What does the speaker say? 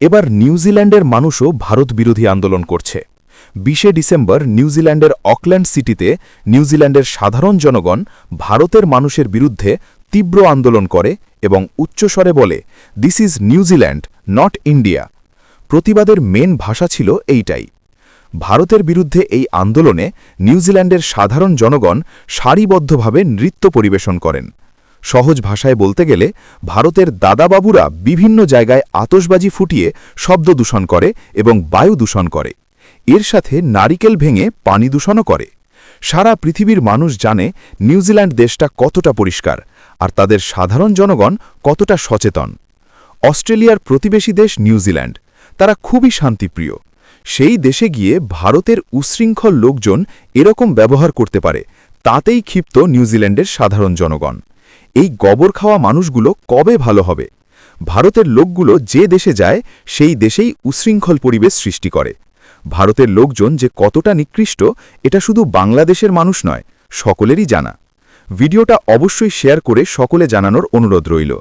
এবার নিউজিল্যান্ডের মানুষও ভারত বিরোধী আন্দোলন করছে। বিশে ডিসেম্বর নিউজিল্যান্ডের অকল্যান্ড সিটিতে নিউজিল্যান্ডের সাধারণ জনগণ ভারতের মানুষের বিরুদ্ধে তীব্র আন্দোলন করে এবং উচ্চস্বরে বলে this is New Zealand not India প্রতিবাদের মেন ভাষা ছিল এইটাই। ভারতের বিরুদ্ধে এই আন্দোলনে নিউজিল্যান্ডের সাধারণ জনগণ সারিবদ্ধভাবে নৃত্য পরিবেশন করেন। সহজ ভাষায় বলতে গেলে ভারতের দাদাবাবুরা বিভিন্ন জায়গায় আতসবাজি ফুটিয়ে শব্দ দূষণ করে এবং বায়ু দূষণ করে। এর সাথে নারিকেল ভেঙে পানি দূষণও করে। সারা পৃথিবীর মানুষ জানে নিউজিল্যান্ড দেশটা কতটা পরিষ্কার আর তাদের সাধারণ জনগণ কতটা সচেতন। অস্ট্রেলিয়ার প্রতিবেশী দেশ নিউজিল্যান্ড, তারা খুবই শান্তিপ্রিয়। সেই দেশে গিয়ে ভারতের উশৃঙ্খল লোকজন এরকম ব্যবহার করতে পারে, তাতেই ক্ষিপ্ত নিউজিল্যান্ডের সাধারণ জনগণ। এই গবর খাওয়া মানুষগুলো কবে ভালো হবে? ভারতের লোকগুলো যে দেশে যায়, সেই দেশেই উশৃঙ্খল পরিবেশ সৃষ্টি করে। ভারতের লোকজন যে কতটা নিকৃষ্ট, এটা শুধু বাংলাদেশের মানুষ নয়, সকলেরই জানা। ভিডিওটা অবশ্যই শেয়ার করে সকলে জানানোর অনুরোধ রইল।